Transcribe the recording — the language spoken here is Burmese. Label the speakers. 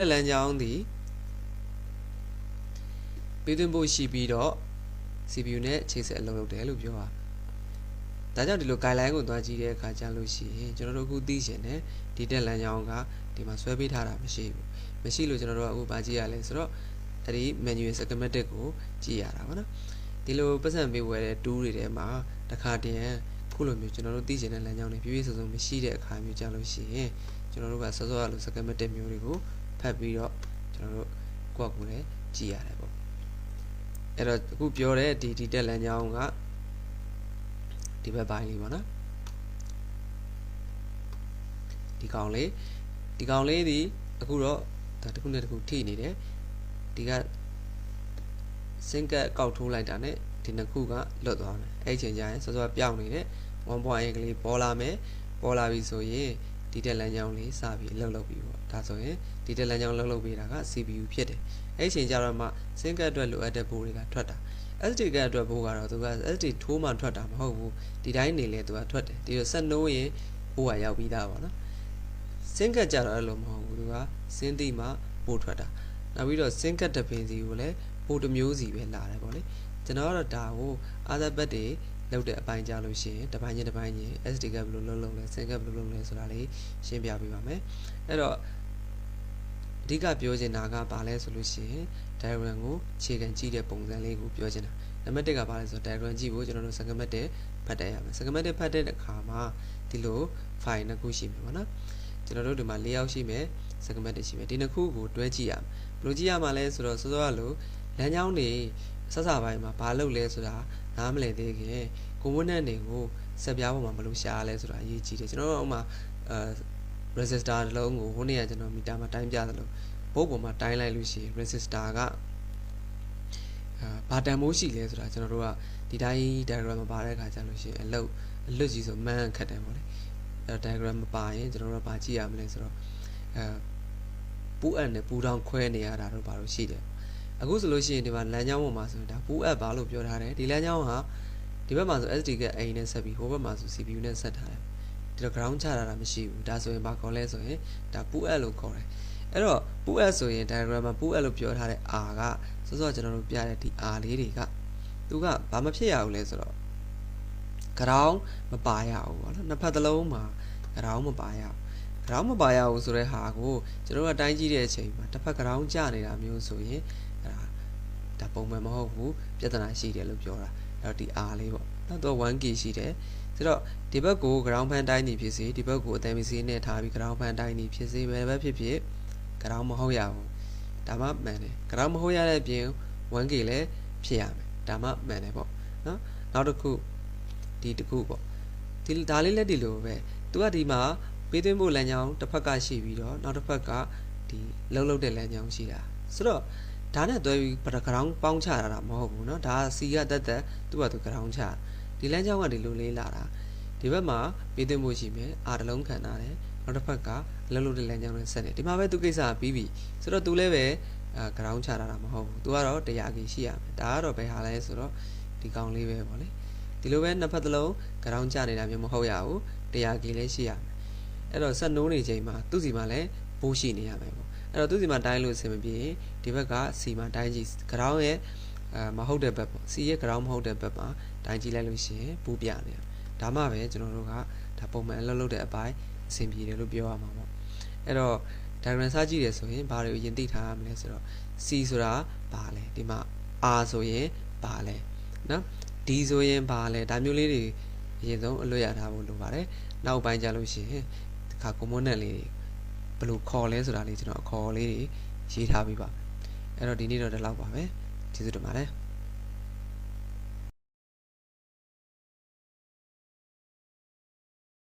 Speaker 1: လမ်းကြောင်းသည်ပေးသွင်းဖို့ရှိပြီးတော့ CPU နဲ့ချိတ်ဆက်အလုပ်လုပ်တယ်လို့ပြောတာဒါကြောင့်ဒီလို guideline ကိုသွားကြည့်တဲ့အခါကျလို့ရှိရင်ကျွန်တော်တို့အခုသိချင်တယ်ဒီတက်လမ်းကြောင်းကဒီမှာဆွဲပေးထားတာမရှိဘူးမရှိလို့ကျွန်တော်တို့ကအခုဗာကြည့်ရလဲဆိုတော့အဲ့ဒီ manual schematic ကိုကြည့်ရတာပါနော်ဒီလိုပတ်စံပေးဝယ်တဲ့ tool တွေထဲမှာတစ်ခါတည်းခုလိုမျိုးကျွန်တော်တို့သိချင်တဲ့လမ်းကြောင်းတွေပြည့်ပြည့်စုံစုံမရှိတဲ့အခါမျိုးကြလို့ရှိရင်ကျွန်တော်တို့ကစောစောကလို schematic မျိုးတွေကို ဖတ်ပြီးတော့ကျွန်တော်တို့ကိုယ့်အကူလည်းကြည့်ရတယ်ပေါ့အဲ့တော့အခုပြောတဲ့ဒီဒီတက်လမ်းကြောင်းကဒီဘက်ပိုင်းလေးပေါ့နော်ဒီကောင်လေးဒီကောင်လေးဒီအခုတော့ဒါတစ်ခုနဲ့တစ်ခုထိနေတယ်ဒီကစင်ကတ်ကောက်ထိုးလိုက်တာ ਨੇ ဒီနှစ်ခုကလွတ်သွားမယ်အဲ့ချိန်ကျရင်စောစောပြောင်းနေတဲ့1.8ကလေးပေါ်လာမယ်ပေါ်လာပြီဆိုရင် ဒီတက်လမ်းကြောင်းလေးစပြီးလှုပ်လှုပ်ပြီးပေါ့ဒါဆိုရင်ဒီတက်လမ်းကြောင်းလှုပ်လှုပ်ပေးတာက CPU ဖြစ်တယ်အဲ့ချိန်ကျတော့မှစင်ကတ်အတွက်လိုအပ်တဲ့ဘိုးတွေကထွက်တာ SD ကအတွက်ဘိုးကတော့သူက SD ထိုးမှထွက်တာမဟုတ်ဘူးဒီတိုင်းနေလေသူကထွက်တယ်ဒီလိုဆက်နိုးရင်ဘိုးကရောက်ပြီးသားပါနော်စင်ကတ်ကြတော့အဲ့လိုမဟုတ်ဘူးသူကစင်းတိမှပို့ထွက်တာနောက်ပြီးတော့စင်ကတ်တပင်စီကိုလည်းပို့တစ်မျိုးစီပဲလာတယ်ပေါ့လေကျွန်တော်ကတော့ဒါကိုအာသာဘတ်တွေ လောက်တဲ့အပိုင်းကြလို့ရှိရင်တစ်ပိုင်းချင်းတစ်ပိုင်းချင်း SD ကဘယ်လိုလုံးလုံးလဲစင်ကတ်ဘယ်လိုလုံးလဲဆိုတာလေးရှင်းပြပေးပါမယ်အဲ့တော့အဓိကပြောချင်တာကဘာလဲဆိုလို့ရှိရင် diagram ကိုခြေခံကြည့်တဲ့ပုံစံလေးကိုပြောချင်တာနံပါတ်1ကဘာလဲဆိုတော့ diagram ကြည့်ဖို့ကျွန်တော်တို့ schematic ဖတ်တတ်ရမယ် schematic ဖတ်တဲ့အခါမှာဒီလို file နှစ်ခုရှိမှာပေါ့နော်ကျွန်တော်တို့ဒီမှာ၄ယောက်ရှိမယ် segmented ရှိမယ်ဒီနှစ်ခုကိုတွဲကြည့်ရမယ်ဘယ်လိုကြည့်ရမှာလဲဆိုတော့စောစောကလိုလမ်းကြောင်းတွေဆက်စပိုင်းမှာဘာလုပ်လဲဆိုတာ နားမလည်သေးခင် component တွေကိုဆက်ပြားပေါ်မှာဘယ်လိုရှာရလဲဆိုတာအရေးကြီးတယ်ကျွန်တော်တို့ဥမာအဲ resistor တစ်လုံးကိုဟိုနေ့ကကျွန်တော်မီတာမှာတိုင်းပြသလိုဘုတ်ပေါ်မှာတိုင်းလိုက်လို့ရှိရင် resistor ကအာဘာတန်မိုးရှိလဲဆိုတာကျွန်တော်တို့ကဒီတိုင်း diagram မှာပါတဲ့အခါကျလို့ရှိရင်အလုတ်အလွတ်ကြီးဆိုမှန်းခတ်တယ်ပေါ့လေအဲ diagram မပါရင်ကျွန်တော်တို့ကဘာကြည့်ရမလဲဆိုတော့အဲပူးအပ်နဲ့ပူထောင်ခွဲနေရတာတော့ဘာလို့ရှိတယ် အခုဆိုလို့ရှိရင်ဒီမှာလမ်းကြောင်းပေါ်မှာဆိုရင်ဒါပူးအပ်ပါလို့ပြောထားတယ်ဒီလမ်းကြောင်းဟာဒီဘက်မှာဆို SD ကအိမ်နဲ့ဆက်ပြီးဟိုဘက်မှာဆို CPU နဲ့ဆက်ထားတယ်ဒီတော့ ground ချတာတာမရှိဘူးဒါဆိုရင်ဘာခေါ်လဲဆိုရင်ဒါပူးအပ်လို့ခေါ်တယ်အဲ့တော့ပူးအပ်ဆိုရင် diagram မှာပူးအပ်လို့ပြောထားတဲ့ R ကစောစောကျွန်တော်တို့ပြတဲ့ဒီ R လေးတွေကသူကဘာမဖြစ်ရဘူးလဲဆိုတော့ ground မပါရဘူးပေါ့နော်နှစ်ဖက်သလုံးမှာ ground မပါရဘူး ground မပါရဘူးဆိုတဲ့ဟာကိုကျွန်တော်တို့ကတိုင်းကြည့်တဲ့အချိန်မှာတစ်ဖက် ground ကျနေတာမျိုးဆိုရင်အဲဒါဒါပုံမှန်မဟုတ်ဘူးပြဿနာရှိတယ်လို့ပြောတာအဲ့တော့ဒီ R လေးပေါ့နောက်တော့ 1k ရှိတယ်ဆိုတော့ဒီဘက်ကို ground ဖန်တိုင်းနေဖြစ်စေဒီဘက်ကိုအတန်မီစီနဲ့ထားပြီး ground ဖန်တိုင်းနေဖြစ်စေဘယ်ဘက်ဖြစ်ဖြစ် ground မဟုတ်ရဘူးဒါမှမှန်တယ် ground မဟုတ်ရတဲ့ပြင် 1k လည်းဖြစ်ရမယ်ဒါမှမှန်တယ်ပေါ့နော်နောက်တစ်ခုဒီတစ်ခုပေါ့ဒီဒါလေးလည်းဒီလိုပဲသူကဒီမှာ ပေးသွင်းဖို့လမ်းကြောင်းတစ်ဖက်ကရှိပြီးတော့နောက်တစ်ဖက်ကဒီလှုပ်လှုပ်တဲ့လမ်းကြောင်းရှိတာဆိုတော့ဒါနဲ့တွဲပြီးပထဂရောင်းပေါင်းချတာတာမဟုတ်ဘူးเนาะဒါစီကတက်တက်သူ့ဟာသူဂရောင်းချဒီလမ်းကြောင်းကဒီလိုလေးလာတာဒီဘက်မှာပေးသွင်းဖို့ရှိမယ်အာတလုံးခံထားတယ်နောက်တစ်ဖက်ကလှုပ်လှုပ်တဲ့လမ်းကြောင်းနဲ့ဆက်တယ်ဒီမှာပဲသူကိစ္စပြီးပြီဆိုတော့သူလည်းပဲအာဂရောင်းချတာတာမဟုတ်ဘူးသူကတော့တရားကြီးရှိရမယ်ဒါကတော့ဘယ်ဟာလဲဆိုတော့ဒီကောင်လေးပဲပေါ့လေဒီလိုပဲနှစ်ဖက်သလုံးဂရောင်းချနေတာမျိုးမဟုတ်ရဘူးတရားကြီးလည်းရှိရမယ် အဲ့တော့ဆက်နိုးနေချိန်မှာသူ့စီမှာလည်းဘိုးရှိနေရမယ်ပေါ့အဲ့တော့သူ့စီမှာတိုင်းလို့အဆင်မပြေဒီဘက်ကစီမှာတိုင်းကြည့်ဂရောင်းရဲ့အဲမဟုတ်တဲ့ဘက်ပေါ့စီရဲ့ဂရောင်းမဟုတ်တဲ့ဘက်မှာတိုင်းကြည့်လိုက်လို့ရှိရင်ဘူးပြနေတယ်ဒါမှပဲကျွန်တော်တို့ကဒါပုံမှန်အလုပ်လုပ်တဲ့အပိုင်းအဆင်ပြေတယ်လို့ပြောရမှာပေါ့အဲ့တော့ diagram စကြည့်ရဆိုရင်ဘာတွေကိုယင်သိထားရမလဲဆိုတော့ C ဆိုတာဘာလဲဒီမှာ R ဆိုရင်ဘာလဲနော် D ဆိုရင်ဘာလဲဒါမျိုးလေးတွေအရင်ဆုံးအလွတ်ရထားဖို့လိုပါတယ်နောက်ပိုင်းကြလို့ရှိရင် ဒီခါ component လေးတွေဘယ်လိုခေါ်လဲဆိုတာလေးကျွန်တော်အခေါ်လေးတွေရေးထားပြီးပါအဲ့တော့ဒီနေ့တော့ဒီလောက်ပါပဲကျေးဇူးတင်ပါတယ်